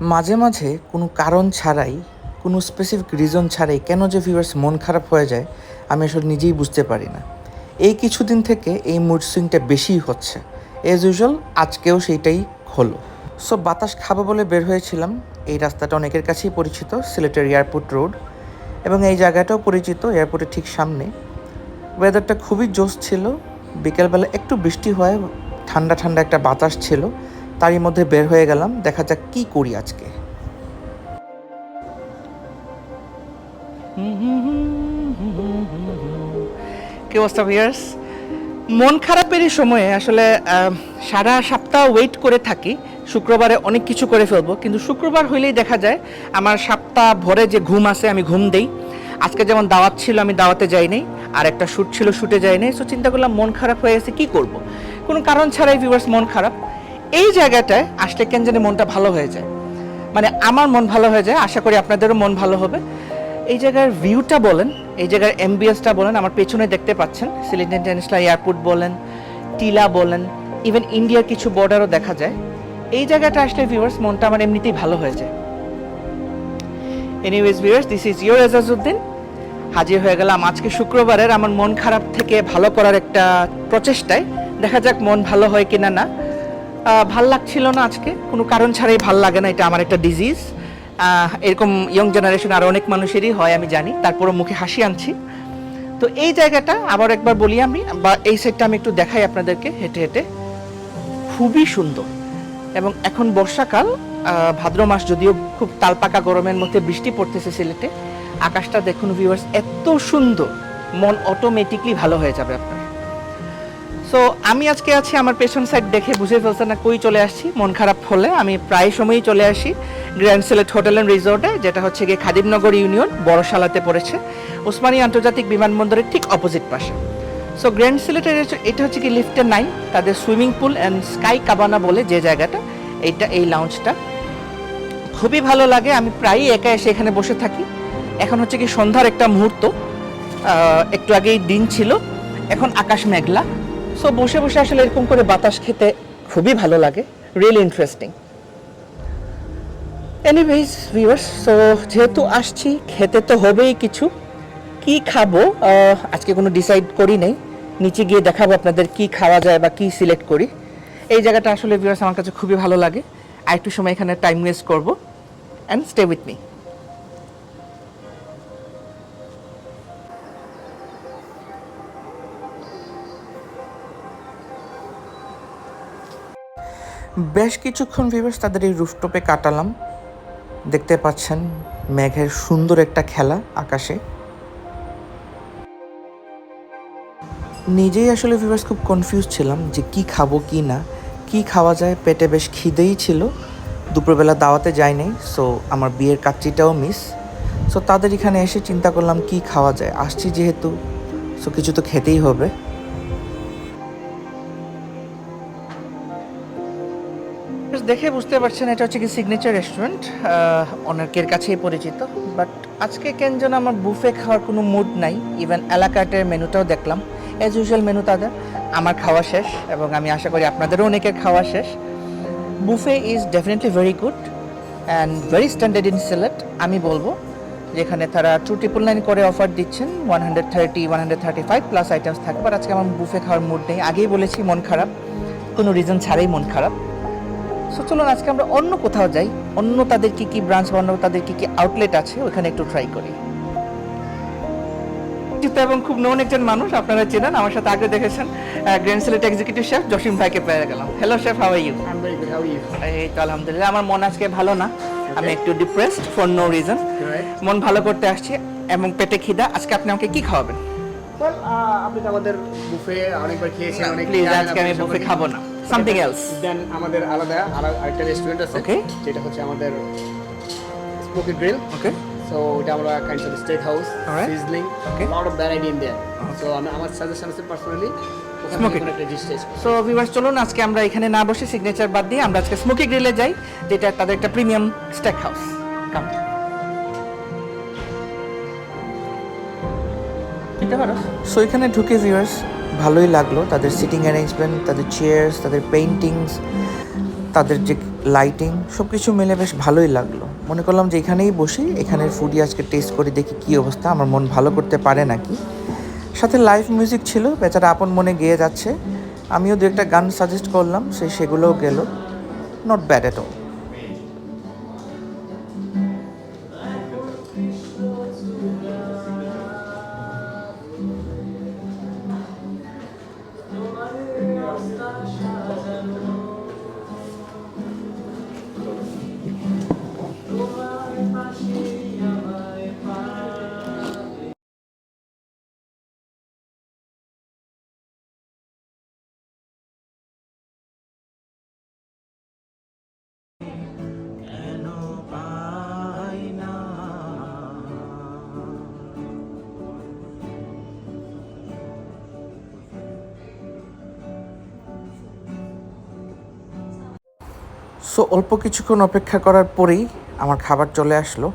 মাঝে মাঝে কোনো কারণ ছাড়াই, কোনো স্পেসিফিক রিজন ছাড়াই কেন যে ভিউয়ার্স মন খারাপ হয়ে যায়, আমি আসলে নিজেই বুঝতে পারি না। এই কিছুদিন থেকে এই মুড সুইংটা বেশিই হচ্ছে। এজ ইউজুয়াল আজকেও সেইটাই হলো। সো বাতাস খাব বলে বের হয়েছিলাম। এই রাস্তাটা অনেকের কাছেই পরিচিত, সিলেটের এয়ারপোর্ট রোড এবং এই জায়গাটাও পরিচিত এয়ারপোর্টের ঠিক সামনে। ওয়েদারটা খুবই জোস ছিল। বিকেলবেলা একটু বৃষ্টি হয়, ঠান্ডা ঠান্ডা একটা বাতাস ছিল। তারই মধ্যে বের হয়ে গেলাম। দেখা যাক কি করি আজকে। কি অবস্থা ভিয়ার্স মন খারাপেরই সময়ে আসলে সারা সপ্তাহ ওয়েট করে থাকি। শুক্রবারে অনেক কিছু করে ফেলব, কিন্তু শুক্রবার হইলেই দেখা যায় আমার সপ্তাহ ভরে যে ঘুম আছে আমি ঘুম দেই। আজকে যেমন দাওয়াত ছিল, আমি দাওয়াতে যাই নাই, আর একটা শ্যুট ছিল শ্যুটে যাই নাই। সো চিন্তা করলাম মন খারাপ হয়ে গেছে, কী করব? কোনো কারণ ছাড়াই ভিউয়ার্স মন খারাপ। এই জায়গাটায় আসলে কেন জানি মনটা ভালো হয়ে যায়। মানে আমার মন ভালো হয়ে যায়, আশা করি আপনাদেরও মন ভালো হবে। এই জায়গার ভিউটা বলেন, এই জায়গার এমবিএসটা বলেন, আমার পেছনে দেখতে পাচ্ছেন, সিলেট ইন্টারন্যাশনাল এয়ারপোর্ট বলেন, টিলা বলেন ইভেন ইন্ডিয়ার কিছু বর্ডারও দেখা যায়। এই জায়গাটা আসলে ভিউয়ার্স মনটা আমার এমনিতেই ভালো হয়ে যায়। Anyways viewers this is your Ejazuddin হাজির হয়ে গেলাম আজকে শুক্রবারের আমার মন খারাপ থেকে ভালো করার একটা প্রচেষ্টায়। দেখা যাক মন ভালো হয় কিনা না। ভালো লাগছিল না আজকে। কোনো কারণ ছাড়াই ভালো লাগে না, এটা আমার একটা ডিজিজ এরকম ইয়ং জেনারেশন আরও অনেক মানুষেরই হয়, আমি জানি। তারপরও মুখে হাসি আনছি। তো এই জায়গাটা আবার একবার বলি আমি, বা এই সাইডটা আমি একটু দেখাই আপনাদেরকে হেঁটে হেঁটে। খুবই সুন্দর। এবং এখন বর্ষাকাল ভাদ্র মাস যদিও খুব তালপাকা গরমের মধ্যে বৃষ্টি পড়তেছে সিলেটে, আকাশটা দেখুন ভিউয়ার্স এত সুন্দর। মন অটোমেটিকলি ভালো হয়ে যাবে আপনার। সো আমি আজকে আছি আমার পেছন সাইড দেখে বুঝে ফেলছেন না কই চলে আসছি, মন খারাপ হলে আমি প্রায় সময়ই চলে আসি গ্র্যান্ড সিলেট হোটেল অ্যান্ড রিসোর্টে যেটা হচ্ছে গিয়ে খাদিমনগর ইউনিয়ন, বড়শালাতে পড়েছে, ওসমানী আন্তর্জাতিক বিমানবন্দরের ঠিক অপোজিট পাশে। সো গ্র্যান্ড সিলেটের এটা হচ্ছে কি লিফটে নাই, তাদের swimming pool and sky cabana বলে যে জায়গাটা, এইটা, এই লাউঞ্জটা খুবই ভালো লাগে, আমি প্রায়ই একা এসে এখানে বসে থাকি। এখন হচ্ছে কি সন্ধ্যার একটা মুহূর্ত একটু আগেই দিন ছিল, এখন আকাশ মেঘলা। সো বসে বসে আসলে এরকম করে বাতাস খেতে খুবই ভালো লাগে। Really interesting anyways viewers so যেহেতু আসছি, খেতে তো হবেই কিছু। কি খাব? আজকে কোনো ডিসাইড করি নাই। নিচে গিয়ে দেখাবো আপনাদের কি খাওয়া যায় বা কি সিলেক্ট করি। এই জায়গাটা আসলে ভিউয়ার্স আমার কাছে খুবই ভালো লাগে। আর একটু সময় এখানে টাইম ওয়েস্ট করব। অ্যান্ড স্টে উইথ মি বেশ কিছুক্ষণ ভিউয়ার্স তাদের এই রুফটপে কাটালাম। দেখতে পাচ্ছেন মেঘের সুন্দর একটা খেলা আকাশে। নিজেই আসলে ভিউয়ার্স খুব কনফিউজ ছিলাম যে কি খাব, কি না। কি খাওয়া যায়? পেটে বেশ খিদেই ছিল। দুপুরবেলা দাওয়াতে যাই নাই সো আমার বিয়ের কাচ্চিটাও মিস সো তাদের এখানে এসে চিন্তা করলাম কি খাওয়া যায়? আসছি যেহেতু সো কিছু তো খেতেই হবে। দেখে বুঝতে পারছেন, এটা হচ্ছে কি সিগনেচার রেস্টুরেন্ট অনেকের কাছেই পরিচিত বাট আজকে কেন যেন আমার বুফে খাওয়ার কোনো মুড নাই ইভেন এলাকাটের মেনুটাও দেখলাম অ্যাজ ইউজুয়াল মেনু তাদের, আমার খাওয়া শেষ, এবং আমি আশা করি আপনাদেরও অনেকের খাওয়া শেষ। Buffet is definitely very good and very standard in Sylhet আমি বলব, যেখানে তারা টু ট্রিপল নাইন করে অফার দিচ্ছেন one hundred thirty one hundred thirty five plus items থাকবে আর আজকে আমার বুফে খাওয়ার মুড নেই, আগেই বলেছি মন খারাপ, কোনো রিজন ছাড়াই মন খারাপ। সো চলুন আজকে আমরা অন্য কোথাও যাই। অন্য তাদের কি কি ব্রাঞ্চ বা অন্য তাদের কি কি আউটলেট আছে ওখানে একটু ট্রাই করি। পরিচিত এবং খুব নন একজন মানুষ আপনারা চেনেন আমার সাথে আগে দেখেছেন grand Sylhet executive chef Jasim ভাইকে পেয়ে গেলাম। Hello chef how are you? এই তো আলহামদুলিল্লাহ আমার মন আজকে ভালো না। আমি একটু ডিপ্রেসড ফর নো রিজন মন ভালো করতে আসছি এবং পেটে খিদা। আজকে আপনি আমাকে কি খাওয়াবেন? আপনি তো আমাদের বুফে অনেকবার খেয়েছেন অনেক প্লিজ আজকে আমি বুফে খাব না। সামথিং এলস দেন আমাদের আলাদা আলা- আরেকটা রেস্টুরেন্ট আছে Okay. যেটা হচ্ছে আমাদের স্মোকি গ্রিল ওকে সো এটা আমরা kinds of steak house. Sizzling Okay. Lot of variety in there so আমি আমার সাজেশন আছে পার্সোনালি টেস্ট সো ভিউয়ার্স চলুন আজকে আমরা এখানে না বসে সিগনেচার বাদ দিয়ে আমরা আজকে স্মোকি গ্রিলে যাই যেটা তাদের একটা premium steak house cum so এখানে ঢুকে ভিউয়ার্স ভালোই লাগল। তাদের সিটিং অ্যারেঞ্জমেন্ট তাদের চেয়ার্স তাদের পেইন্টিংস তাদের যে লাইটিং সব কিছু মিলে বেশ ভালোই লাগল। মনে করলাম যে এখানেই বসি, এখানের ফুডই আজকে টেস্ট করে দেখি কী অবস্থা, আমার মন ভালো করতে পারে নাকি? সাথে লাইভ মিউজিক ছিল, বেচারা আপন মনে গেয়ে যাচ্ছে। আমিও দু একটা গান সাজেস্ট করলাম, সে সেগুলোও গেল। নট ব্যাড অল সো অল্প কিছুক্ষণ অপেক্ষা করার পরেই আমার খাবার চলে আসলো।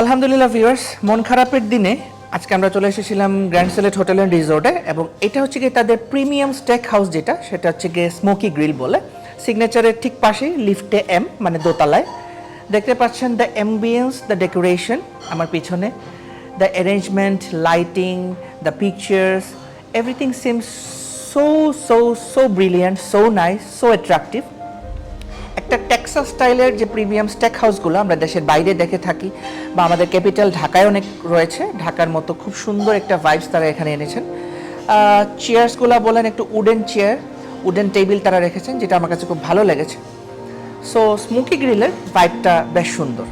আলহামদুলিল্লাহ ভিউয়ার্স মন খারাপের দিনে আজকে আমরা চলে এসেছিলাম গ্র্যান্ড সেলেট হোটেল অ্যান্ড রিসোর্টে এবং এটা হচ্ছে গিয়ে তাদের প্রিমিয়াম স্টেক হাউস যেটা, সেটা হচ্ছে গিয়ে স্মোকি গ্রিল বলে। সিগনেচারের ঠিক পাশেই লিফটে এম মানে দোতলায়। দেখতে পাচ্ছেন দ্য অ্যাম্বিয়েন্স দ্য ডেকোরেশন আমার পিছনে। The arrangement lighting the pictures everything seems so so so brilliant so nice so attractive একটা টেক্সাস স্টাইলের যে প্রিমিয়াম স্টেক হাউসগুলো আমরা দেশের বাইরে দেখে থাকি বা আমাদের ক্যাপিটাল ঢাকায় অনেক রয়েছে, ঢাকার মতো খুব সুন্দর একটা ভাইবস তারা এখানে এনেছেন। চেয়ার্সগুলো বলেন একটু উডেন চেয়ার উডেন টেবিল তারা রেখেছেন, যেটা আমার কাছে খুব ভালো লেগেছে। সো স্মোকি গ্রিলের ভাইবটা বেশ সুন্দর।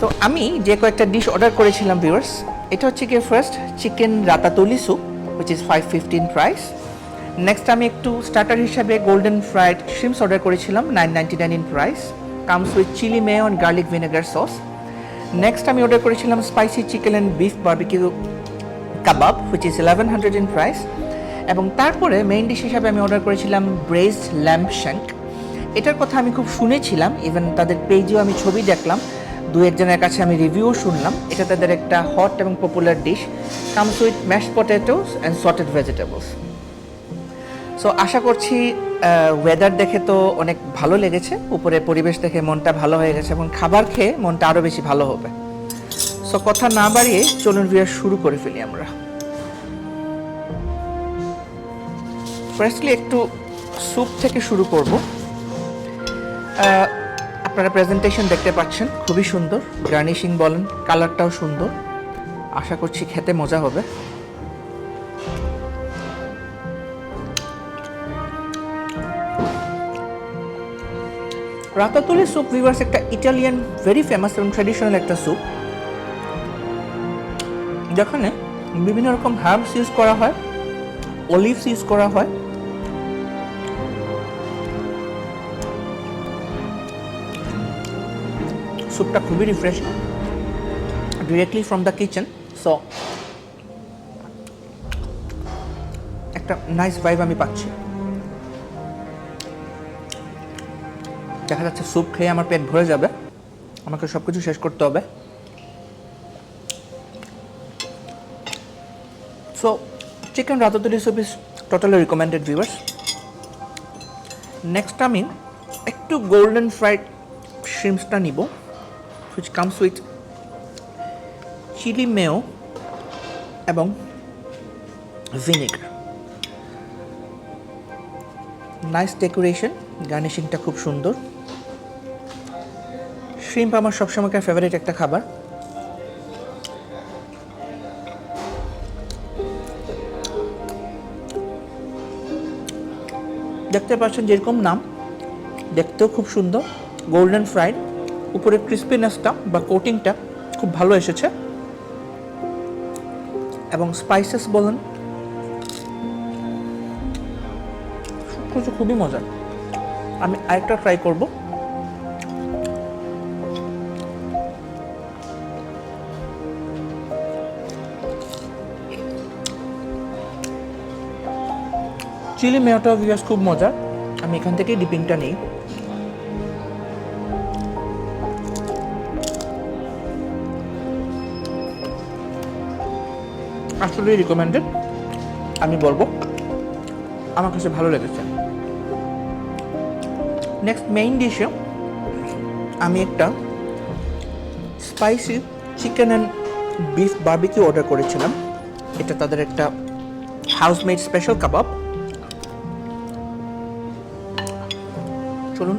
তো আমি যে কয়েকটা ডিশ অর্ডার করেছিলাম ভিউয়ার্স এটা হচ্ছে গিয়ে first chicken ratatouille soup is five fifteen price next আমি একটু স্টার্টার হিসাবে গোল্ডেন ফ্রাইড শ্রিমস অর্ডার করেছিলাম nine ninety nine in price comes with chilli mayo and garlic vinegar sauce next আমি order করেছিলাম spicy chicken and beef barbecue kebab which is eleven hundred in price এবং তারপরে main dish হিসাবে আমি order করেছিলাম based lamp shank এটার কথা আমি খুব শুনেছিলাম ইভেন তাদের পেজেও আমি ছবি দেখলাম। দু একজনের কাছে আমি রিভিউও শুনলাম। এটা তাদের একটা হট এবং popular dish comes with mash potatoes and sauteed vegetables so আশা করছি ওয়েদার দেখে তো অনেক ভালো লেগেছে, উপরে পরিবেশ দেখে মনটা ভালো হয়ে গেছে এবং খাবার খেয়ে মনটা আরও বেশি ভালো হবে। সো কথা না বাড়িয়ে চলুন ভিয়ার শুরু করে ফেলি আমরা। ফার্স্টলি একটু স্যুপ থেকে শুরু করব। আপনারা প্রেজেন্টেশন দেখতে পাচ্ছেন, খুবই সুন্দর গার্নিশিং বলেন কালারটাও সুন্দর। আশা করছি খেতে মজা হবে। রাতাতুলি স্যুপ ভিভার্স একটা ইটালিয়ান ভেরি ফেমাস এবং ট্র্যাডিশনাল একটা স্যুপ যেখানে বিভিন্ন রকম হার্বস ইউজ করা হয় অলিভস ইউজ করা হয় স্যুপটা খুবই refreshing directly from the kitchen so একটা নাইস ভাইব আমি পাচ্ছি। দেখা যাচ্ছে স্যুপ খেয়ে আমার পেট ভরে যাবে। আমাকে সব কিছু শেষ করতে হবে। So chicken ratatouille soup is totally recommended viewers next আমি একটু গোল্ডেন ফ্রাইড শ্রিমসটা নিব। হুইচ কামস উইথ চিলি মেও এবং ভিনেগার নাইস ডেকোরেশন গার্নিশিংটা খুব সুন্দর. শ্রিম্প আমার সবসময়কার ফেভারিট একটা খাবার। দেখতে পাচ্ছেন যেরকম নাম, দেখতেও খুব সুন্দর। গোল্ডেন ফ্রাইড উপরে ক্রিস্পিনেসটা বা কোটিংটা খুব ভালো এসেছে। এবং স্পাইসেস বলেন খুবই মজার। আমি আরেকটা ট্রাই করব। চিলি মেয়োটা ভিউয়ার্স খুব মজার। আমি এখান থেকে ডিপিংটা নিই। আসলে রিকমেন্ডেড আমি বলব। আমার কাছে ভালো লেগেছে। নেক্সট মেইন ডিশে আমি একটা spicy chicken and beef barbecue order করেছিলাম। এটা তাদের একটা হাউসমেড স্পেশাল কাবাব চলুন।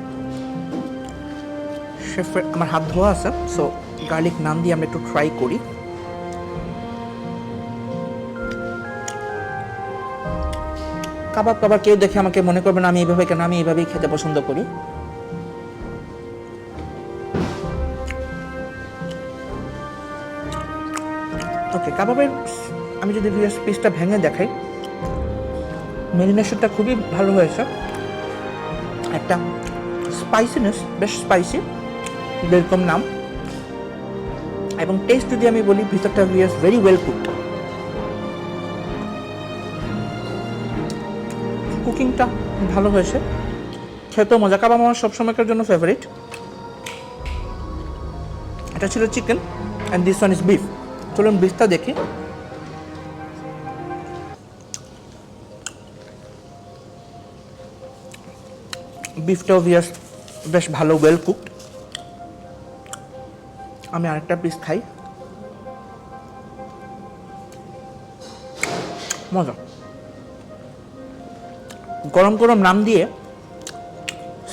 শেফের আমার হাত ধোয়া আছে সো গার্লিক নাম দিয়ে আমরা একটু ট্রাই করি। কাবাব কাবাব কেউ দেখে আমাকে মনে করবে না, আমি এইভাবে কেন, আমি এইভাবেই খেতে পছন্দ করি। ওকে, কাবাবের আমি যদি পিসটা ভেঙে দেখাই। মেরিনেশনটা খুবই ভালো হয়েছে। একটা স্পাইসিনেস বেশ স্পাইসি যেরকম নাম। এবং টেস্ট যদি আমি বলি, ভিতরটা ভেরি ওয়েল কুকড কুকিংটা ভালো হয়েছে। খেতেও মজা। কাবাব আমার সবসময়কার জন্য ফেভারিট এটা ছিল chicken and this one is beef চলুন বিফটা দেখি। বিফটা ভিয়াস বেশ ভালো ওয়েল কুকড আমি আরেকটা পিস খাই। মজা। গরম গরম নাম দিয়ে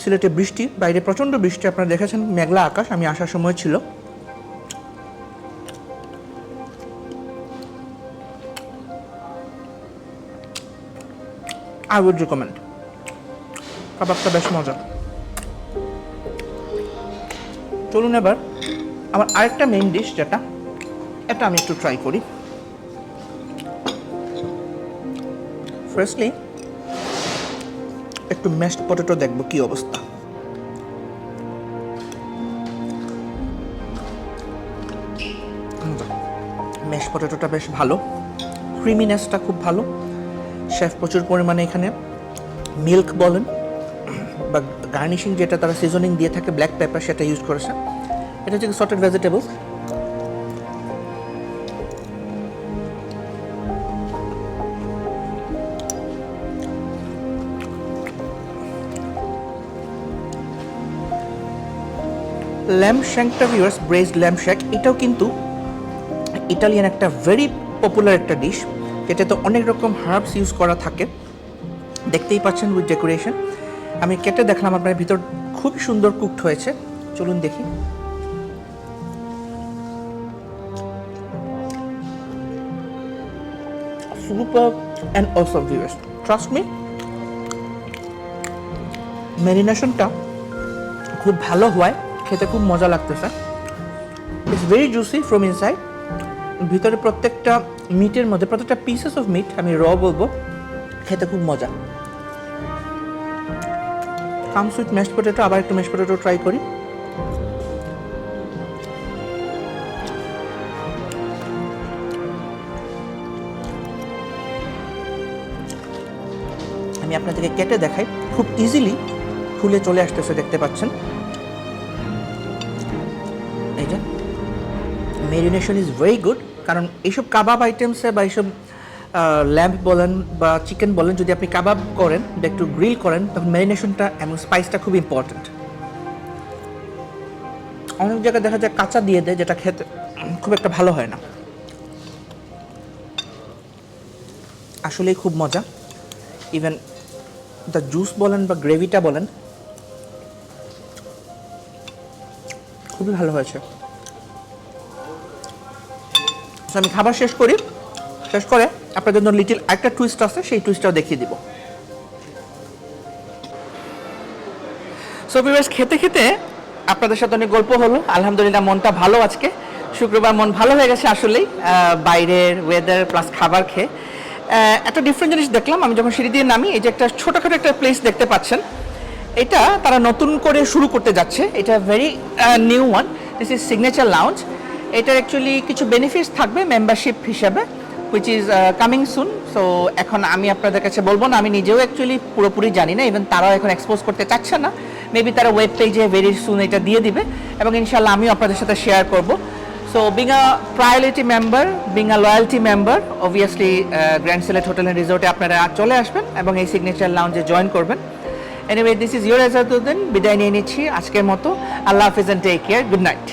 সিলেটে বৃষ্টি, বাইরে প্রচণ্ড বৃষ্টি, আপনারা দেখেছেন মেঘলা আকাশ, আমি আসার সময় ছিল। আই উড রিকমেন্ড কাবাবটা বেশ মজা চলুন এবার, আমার আরেকটা মেইন ডিশ যেটা, এটা আমি একটু ট্রাই করি। ফার্স্টলি একটু ম্যাশড পটেটো দেখব কি অবস্থা। ম্যাশ পটেটোটা বেশ ভালো। ক্রিমিনেসটা খুব ভালো। শেফ প্রচুর পরিমাণে এখানে মিল্ক বলেন, বা গার্নিশিং যেটা তারা সিজনিং দিয়ে থাকে ব্ল্যাক পেপার সেটা ইউজ করেছে। এটা হচ্ছে সর্টেড ভেজিটেবলস ল্যাম্প শ্যাঙ্কটা ভিউয়ার্স ব্রেসড ল্যাম্প শ্যাক এটাও কিন্তু ইটালিয়ান একটা ভেরি পপুলার একটা ডিশ যেটাতে অনেক রকম হার্বস ইউজ করা থাকে। দেখতেই পাচ্ছেন উইথ ডেকোরেশন আমি কেটে দেখলাম, আপনার ভিতর খুব সুন্দর কুকড হয়েছে। চলুন দেখি। Super and awesome viewers trust me ম্যারিনেশনটা খুব ভালো হয়। খেতে খুব মজা লাগতেছে। It's very juicy from inside ভিতরে প্রত্যেকটা মিটের মধ্যে, প্রত্যেকটা পিসেস অফ মিট আমি র বলব, খেতে খুব মজা। কাম সুইট ম্যাশ পটেটো আবার একটু ম্যাশ পটেটো ট্রাই করি। আমি আপনাদেরকে কেটে দেখাই। খুব ইজিলি ফুলে চলে আসতেছে, দেখতে পাচ্ছেন। মেরিনেশন ইজ ভেরি গুড কারণ এইসব কাবাব আইটেমসে বা এইসব ল্যাম্প বলেন বা চিকেন বলেন, যদি আপনি কাবাব করেন বা একটু গ্রিল করেন, তখন ম্যারিনেশনটা এবং স্পাইসটা খুব ইম্পর্ট্যান্ট অনেক জায়গায় দেখা যায় কাঁচা দিয়ে দেয়, যেটা খেতে খুব একটা ভালো হয় না। আসলেই খুব মজা। ইভেন দ্য জুস বলেন বা গ্রেভিটা বলেন, খুবই ভালো হয়েছে। আমি খাবার শেষ করি। শেষ করে আপনাদের জন্য লিটিল একটা টুইস্ট আছে, সেই টুইস্টটাও দেখিয়ে দিব। সো খেতে খেতে আপনাদের সাথে অনেক গল্প হলো। আলহামদুলিল্লাহ, মনটা ভালো আজকে। শুক্রবার মন ভালো হয়ে গেছে আসলেই বাইরের ওয়েদার প্লাস খাবার খেয়ে। একটা ডিফারেন্ট জিনিস দেখলাম, আমি যখন সিঁড়ি দিয়ে নামি, এই যে একটা ছোটোখাটো একটা প্লেস দেখতে পাচ্ছেন, এটা তারা নতুন করে শুরু করতে যাচ্ছে। এটা very new one this is signature lounge এটার অ্যাকচুয়ালি কিছু বেনিফিটস থাকবে মেম্বারশিপ হিসাবে which is coming soon so এখন আমি আপনাদের কাছে বলব না, আমি নিজেও অ্যাকচুয়ালি পুরোপুরি জানি না ইভেন তারাও এখন এক্সপোজ করতে চাচ্ছে না। মেবি তারা ওয়েব পেজে ভেরি সুন এটা দিয়ে দিবে, এবং ইনশাল্লাহ আমিও আপনাদের সাথে শেয়ার করব। So being a priority member being a loyalty member obviously Select Hotel and Resort এ আপনারা চলে আসবেন, এবং এই সিগনেচার লাউঞ্জে জয়েন করবেন। Anyway this is your Ejazuddin বিদায় নিয়ে নিচ্ছি আজকের মতো। আল্লাহ হাফিজ and take care good night